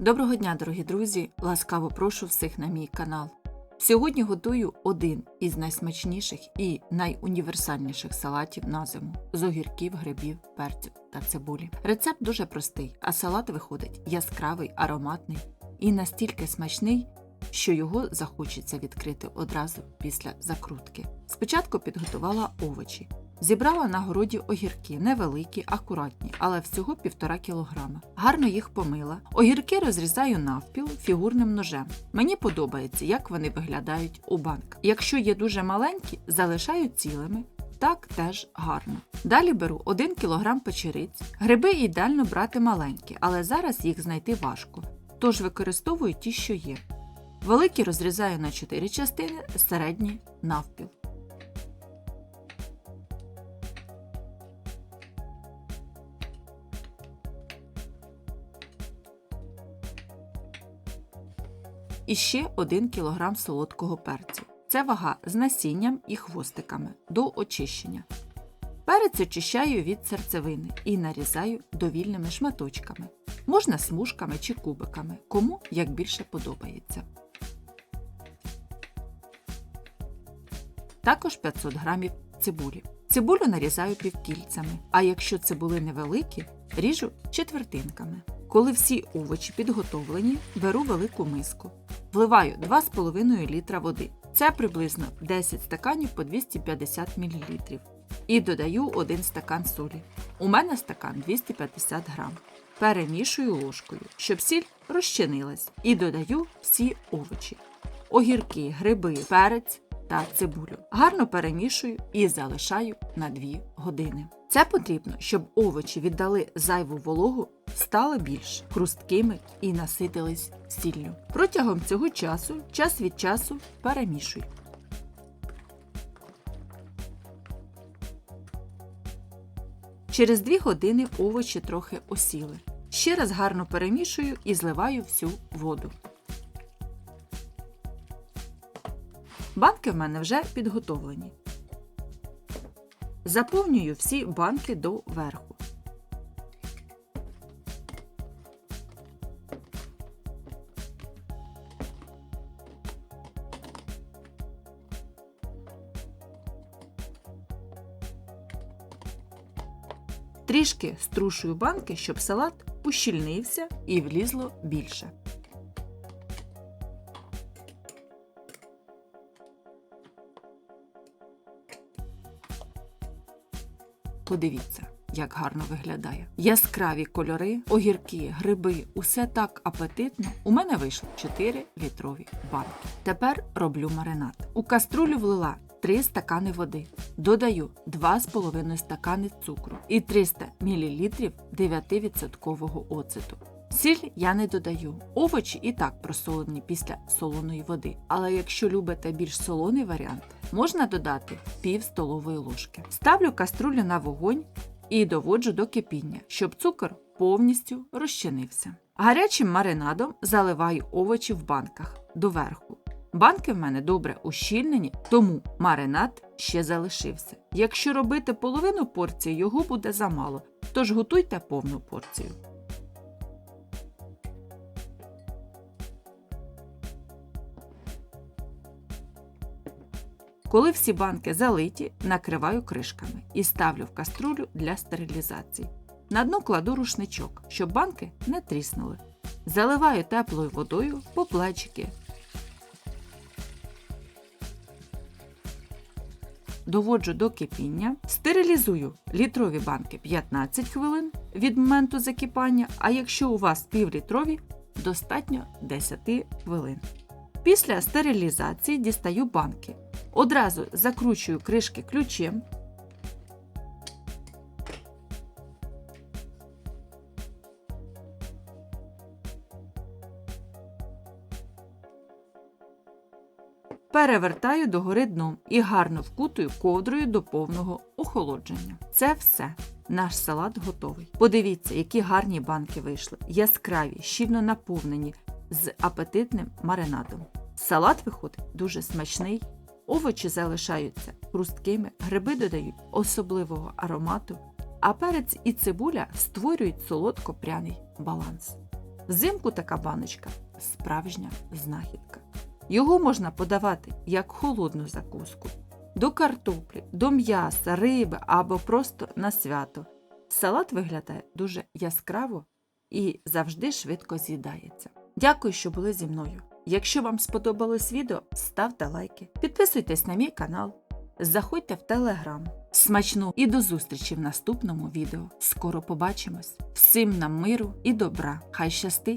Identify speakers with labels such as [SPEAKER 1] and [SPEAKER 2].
[SPEAKER 1] Доброго дня, дорогі друзі! Ласкаво прошу всіх на мій канал. Сьогодні готую один із найсмачніших і найуніверсальніших салатів на зиму з огірків, грибів, перцю та цибулі. Рецепт дуже простий, а салат виходить яскравий, ароматний і настільки смачний, що його захочеться відкрити одразу після закрутки. Спочатку підготувала овочі. Зібрала на городі огірки, невеликі, акуратні, але всього 1,5 кг. Гарно їх помила. Огірки розрізаю навпіл фігурним ножем. Мені подобається, як вони виглядають у банках. Якщо є дуже маленькі, залишаю цілими. Так теж гарно. Далі беру 1 кг печериць. Гриби ідеально брати маленькі, але зараз їх знайти важко, тож використовую ті, що є. Великі розрізаю на 4 частини, середні навпіл. І ще 1 кг солодкого перцю. Це вага з насінням і хвостиками до очищення. Перець очищаю від серцевини і нарізаю довільними шматочками. Можна смужками чи кубиками, кому як більше подобається. Також 500 г цибулі. Цибулю нарізаю півкільцями, а якщо цибули невеликі, ріжу четвертинками. Коли всі овочі підготовлені, беру велику миску. Вливаю 2,5 літра води. Це приблизно 10 стаканів по 250 мл. І додаю 1 стакан солі. У мене стакан 250 грам. Перемішую ложкою, щоб сіль розчинилась. І додаю всі овочі: огірки, гриби, перець та цибулю. Гарно перемішую і залишаю на 2 години. Це потрібно, щоб овочі віддали зайву вологу, стали більш хрусткими і наситились сіллю. Протягом цього часу, час від часу перемішуй. Через 2 години овочі трохи осіли. Ще раз гарно перемішую і зливаю всю воду. Банки в мене вже підготовлені. Заповнюю всі банки до верху. Трішки струшую банки, щоб салат ущільнився і влізло більше. Подивіться, як гарно виглядає. Яскраві кольори, огірки, гриби, усе так апетитно. У мене вийшло 4 літрові банки. Тепер роблю маринад. У каструлю влила 3 стакани води. Додаю 2,5 стакани цукру і 300 мл 9% оцету. Сіль я не додаю. Овочі і так просолені після солоної води. Але якщо любите більш солоний варіант, можна додати пів столової ложки. Ставлю каструлю на вогонь і доводжу до кипіння, щоб цукор повністю розчинився. Гарячим маринадом заливаю овочі в банках доверху. Банки в мене добре ущільнені, тому маринад ще залишився. Якщо робити половину порції, його буде замало, тож готуйте повну порцію. Коли всі банки залиті, накриваю кришками і ставлю в каструлю для стерилізації. На дно кладу рушничок, щоб банки не тріснули. Заливаю теплою водою по плечики. Доводжу до кипіння, стерилізую літрові банки 15 хвилин від моменту закипання, а якщо у вас півлітрові, достатньо 10 хвилин. Після стерилізації дістаю банки. Одразу закручую кришки ключем. Перевертаю догори дном і гарно вкутую ковдрою до повного охолодження. Це все. Наш салат готовий. Подивіться, які гарні банки вийшли, яскраві, щільно наповнені з апетитним маринадом. Салат виходить дуже смачний Овочі залишаються хрусткими, гриби додають особливого аромату, а перець і цибуля створюють солодко-пряний баланс. Взимку така баночка справжня знахідка. Його можна подавати як холодну закуску, до картоплі, до м'яса, риби або просто на свято. Салат виглядає дуже яскраво і завжди швидко з'їдається. Дякую, що були зі мною. Якщо вам сподобалось відео, ставте лайки, підписуйтесь на мій канал, заходьте в телеграм. Смачну і до зустрічі в наступному відео. Скоро побачимось. Всім нам миру і добра. Хай щастить!